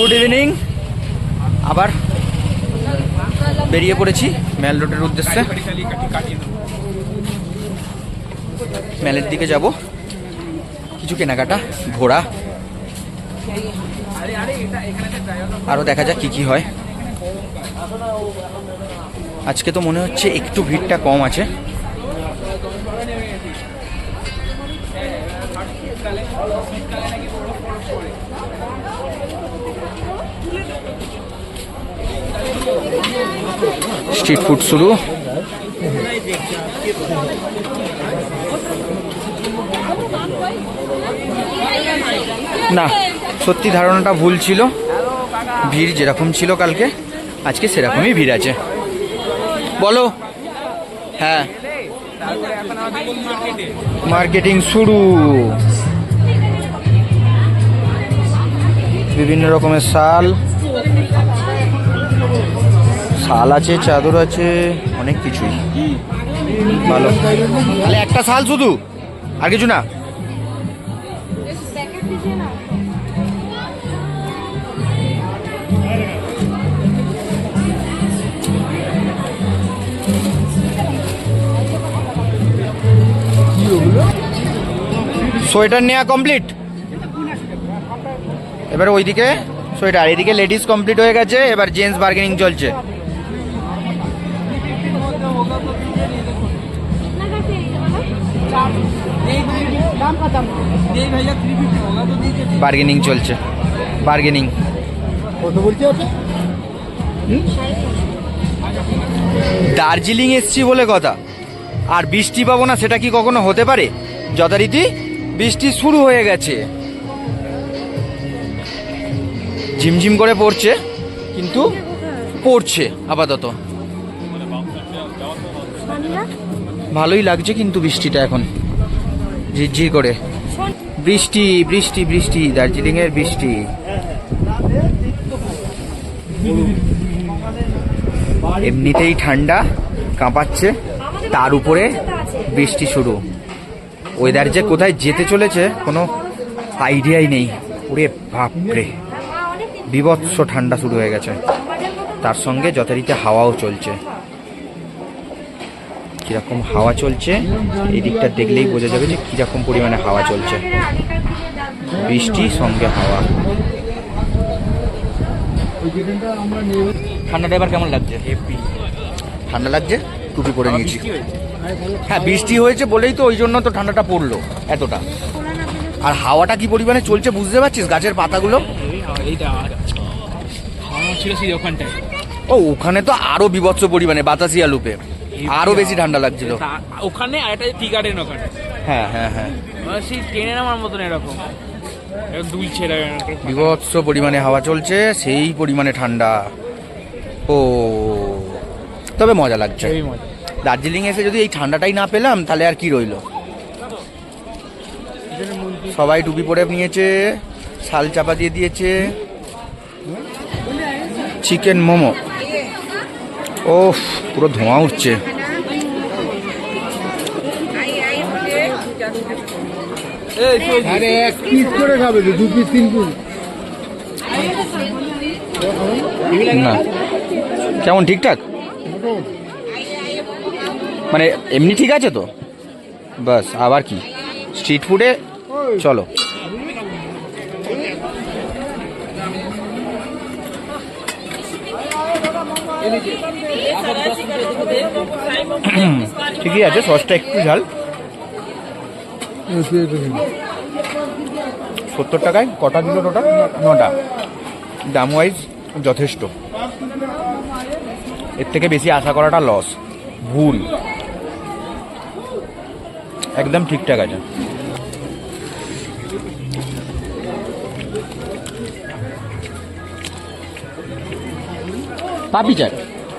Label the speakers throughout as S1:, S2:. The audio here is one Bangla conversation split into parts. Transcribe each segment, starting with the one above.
S1: Good evening. আবার বেরিয়ে পড়েছি ম্যাল রোডের উদ্দেশ্যে। ম্যালের দিকে যাব। কিছু কেনাকাটা, ঘোরা। আরও দেখা যাক কি কি হয়। আজকে তো মনে হচ্ছে একটু ভিড়টা কম আছে। স্ট্রিট ফুড শুরু। না, সত্যি ধারণাটা ভুল ছিল। ভিড় যেরকম ছিল কালকে, আজকে সেরকমই ভিড় আছে। বলো। হ্যাঁ। মার্কেটিং শুরু। বিভিন্ন রকমের শাল শাল আছে, চাদর আছে, অনেক কিছুই। ভালো। তাহলে একটা শাল শুধু? আর কিছু না সোয়েটার নেওয়া কমপ্লিট? এবার ওইদিকে, সোয়েটার। এদিকে লেডিস কমপ্লিট হয়ে গেছে, এবার জেন্টস বার্গেনিং চলছে। বার্গেনিং চলছে। বার্গেনিং
S2: কত বলছে
S1: দার্জিলিং এসছি বলে কথা। আর বৃষ্টি পাবো না সেটা কি কখনো হতে পারে? যথারীতি বৃষ্টি শুরু হয়ে গেছে। ঝিমঝিম করে পড়ছে কিন্তু পড়ছে আপাতত। ভালোই লাগছে কিন্তু বৃষ্টিটা এখন। ঝিরঝির করে। বৃষ্টি বৃষ্টি বৃষ্টি দার্জিলিং এর বৃষ্টি। এমনিতেই ঠান্ডা, কাঁপাচ্ছে। তার উপরে বৃষ্টি শুরু। ওয়েদার যে কোথায় যেতে চলেছে, কোনো আইডিয়াই নেই। ওরে বাপরে। বিভৎস ঠান্ডা শুরু হয়ে গেছে। তার সঙ্গে যথারীতি হাওয়াও চলছে। কীরকম হাওয়া চলছে এই দিকটা দেখলেই বোঝা যাবে যে কীরকম পরিমাণে হাওয়া চলছে বৃষ্টি সঙ্গে হাওয়া ঠান্ডাটা এবার কেমন লাগছে ঠান্ডা লাগছে টুপি পরে নিয়েছি হ্যাঁ বৃষ্টি হয়েছে বলেই তো ওই জন্য তো ঠান্ডাটা পড়ল এতটা আর হাওয়াটা কি পরিমাণে চলছে বুঝতে পারছিস গাছের পাতাগুলো ও ওখানে তো আরও বিভৎস পরিমাণে বাতাসিয়া লুপে আরও বেশি ঠান্ডা লাগছিল।
S3: ওখানে আর একটা টি গার্ডেন ওখানে।
S1: হ্যাঁ হ্যাঁ হ্যাঁ।
S3: মানে সেই ট্রেনে নামার মতন এরকম। দুলছে
S1: বিভৎস পরিমাণে হাওয়া চলছে সেই পরিমাণে ঠান্ডা। ও তবে মজা লাগছে। দার্জিলিং এসে যদি এই ঠান্ডাটাই না পেলাম তাহলে আর কি রইল? সবাই টুপি পরে নিয়েছে শাল চাপা দিয়ে দিয়েছে। চিকেন মোমো। ও পুরো ধোঁয়া উঠছে।
S2: আরে এক পিস করে খাবে তো দু পিস তিন পিস
S1: না। কেমন ঠিকঠাক? মানে এমনি ঠিক আছে তো? বাস আবার কি? স্ট্রিট ফুডে চলো। ঠিকই আছে, সসটা একটু ঝাল। সত্তর টাকায়, কটা দিল টোটাল নটা। দাম ওয়াইজ যথেষ্ট। এর থেকে বেশি আশা করাটা লস ভুল। একদম ঠিকঠাক আছে। পাপি চাট।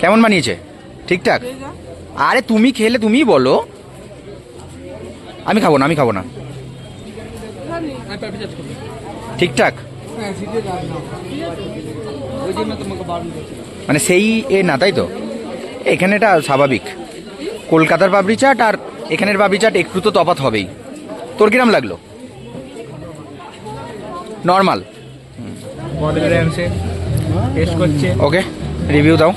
S1: কেমন বানিয়েছে? ঠিকঠাক? আরে তুমি খেলে তুমিই বলো। আমি খাব না আমি খাব না। ঠিকঠাক? মানে সেই এ না তাই তো? এখানে এটা স্বাভাবিক। কলকাতার পাবড়ি চাট আর এখানের পাবড়ি চাট একটু তো তফাৎ হবেই। তোর কিরাম লাগল? নর্মাল।
S3: টেস্ট করছে।
S1: ওকে রিভিউ দাও।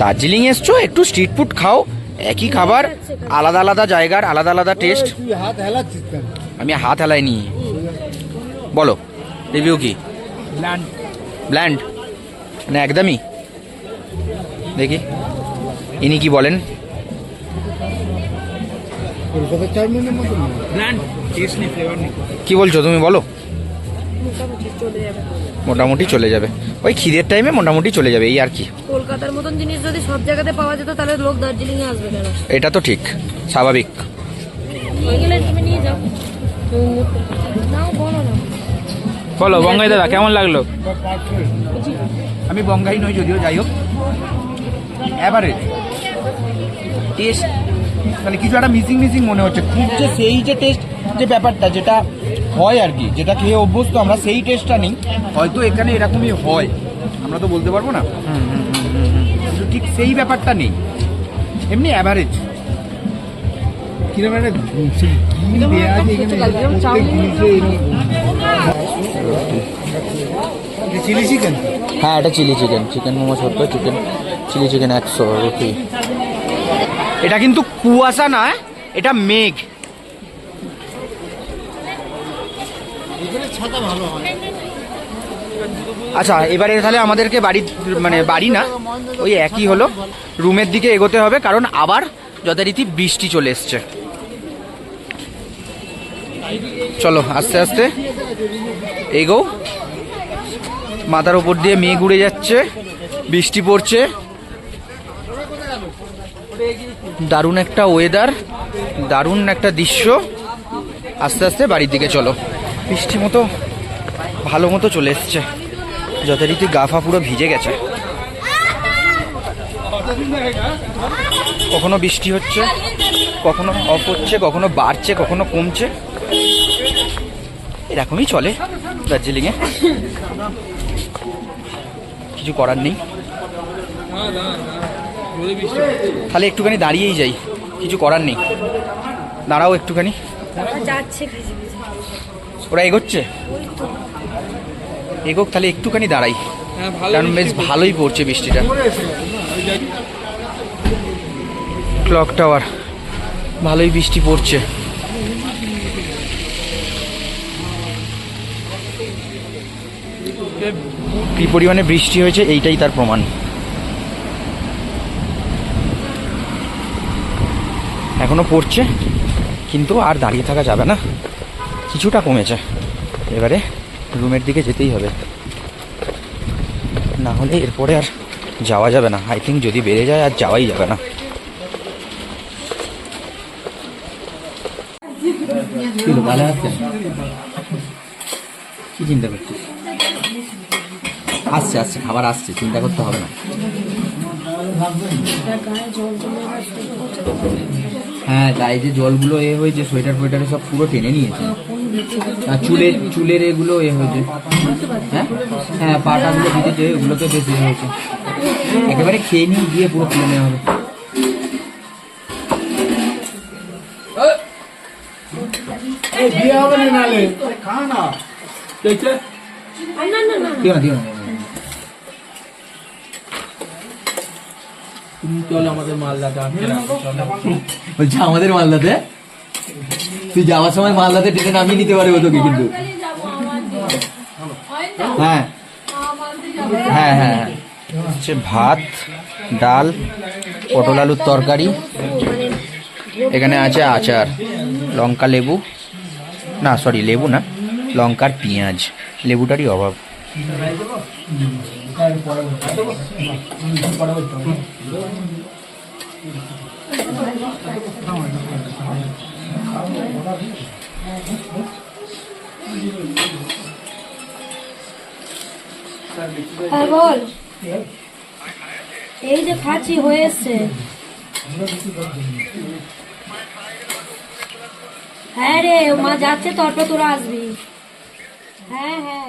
S1: দার্জিলিং এসছো? একটু স্ট্রিট ফুড খাও। একই খাবার আলাদা আলাদা জায়গার আলাদা আলাদা টেস্ট
S2: হাত
S1: আমি হাত হেলাইনি। বলো রিভিউ কি? ব্ল্যান্ড মানে একদমই। দেখি ইনি কি বলেন? কি বলছো তুমি বলো। মোটামুটি চলে যাবে। ওই খিদের টাইমে মোটামুটি চলে যাবে এই আর কি।
S4: কলকাতার মতন জিনিস যদি সব জায়গাতে পাওয়া যেত তাহলে লোক দার্জিলিং এ আসবে কেন?
S1: এটা তো ঠিক স্বাভাবিক।
S4: নিয়ে গেলে তুমি নিয়ে যাও। বলো
S3: বলো বঙ্গাই দাদা কেমন লাগল?
S1: আমি বঙ্গাই নই যদিও যাই হোক। অ্যাভারেজ টেস্ট মানে কিছু একটা মিসিং মিসিং মনে হচ্ছে। খুব যে সেই যে টেস্ট যে ব্যাপারটা যেটা হয় আর কি যেটা খেয়ে অভ্যস্ত আমরা সেই টেস্টটা নেই। হয়তো এখানে এরকমই হয় আমরা তো বলতে পারব না। ঠিক সেই ব্যাপারটা নেই। এমনি অ্যাভারেজ
S2: কীরকম একটা সে ঘি দেয়া আছে এখানে? Chilli chicken?
S1: হ্যাঁ এটা চিলি চিকেন। চিকেন মোমো সত্তর চিকেন চিলি চিকেন একশো রুটি এটা কিন্তু কুয়াশা না এটা মেঘ।
S2: ছাতা ভালো হয়।
S1: আচ্ছা এবারে তাহলে আমাদেরকে বাড়ি মানে বাড়ি না, ওই একই হলো। রুমের দিকে এগোতে হবে, কারণ আবার যথারীতি বৃষ্টি চলে এসছে। চলো, আস্তে আস্তে এগো। মাথার উপর দিয়ে মেঘ উড়ে যাচ্ছে, বৃষ্টি পড়ছে। দারুণ একটা ওয়েদার দারুণ একটা দৃশ্য। আস্তে আস্তে বাড়ির দিকে চলো। বৃষ্টি মতো ভালো মতো চলে এসছে। যথারীতি গাফা পুরো ভিজে গেছে। কখনো বৃষ্টি হচ্ছে কখনো অফ হচ্ছে কখনো বাড়ছে কখনো কমছে। এরকমই চলে দার্জিলিংয়ে। কিছু করার নেই। তাহলে একটুখানি দাঁড়িয়েই যাই কিছু করার নেই। দাঁড়াও একটুখানি। ওরা এগোচ্ছে? এগোক তাহলে একটুখানি দাঁড়াই।
S3: হ্যাঁ
S1: কারণ বেশ ভালোই পড়ছে বৃষ্টিটা। ক্লক টাওয়ার ভালোই বৃষ্টি পড়ছে। কি পরিমাণে বৃষ্টি হয়েছে এইটাই তার প্রমাণ। এখনও পড়ছে কিন্তু আর দাঁড়িয়ে থাকা যাবে না। কিছুটা কমেছে। এবারে রুমের দিকে যেতেই হবে। না হলে এরপরে আর যাওয়া যাবে না। আই থিঙ্ক যদি বেড়ে যায় আর যাওয়াই যাবে না। কি চিন্তা করছিস? আসছে আসছে খাবার আসছে, চিন্তা করতে হবে না। হ্যাঁ গায়ে যে জলগুলো এ হয়েছে সোয়েটার ফোয়েটারে সব পুরো টেনে নিয়েছে। আর চুলের চুলের এগুলো এ হয়েছে। হ্যাঁ? হ্যাঁ পাটাগুলো ভিজেছে ওগুলো বেশি হয়েছে। একেবারে খেয়ে নিয়ে গিয়ে পুরো তুলে নেওয়া হবে। আমাদের মালদাতে? তুই যাওয়ার সময় মালদাতে ট্রেনে নামিয়ে নিতে পারবে তোকে কিন্তু। হ্যাঁ। হ্যাঁ হ্যাঁ হ্যাঁ। হচ্ছে ভাত, ডাল, পটল আলুর তরকারি। এখানে আছে আচার, লঙ্কা লেবু। না সরি লেবু না, লঙ্কার পেঁয়াজ। লেবুটারই অভাব।
S4: হ্যাঁ বল। এই যে খাচ্ছি হয়ে এসছে হ্যাঁ রে, মা যাচ্ছে, তারপর তোরা আসবি। হ্যাঁ হ্যাঁ।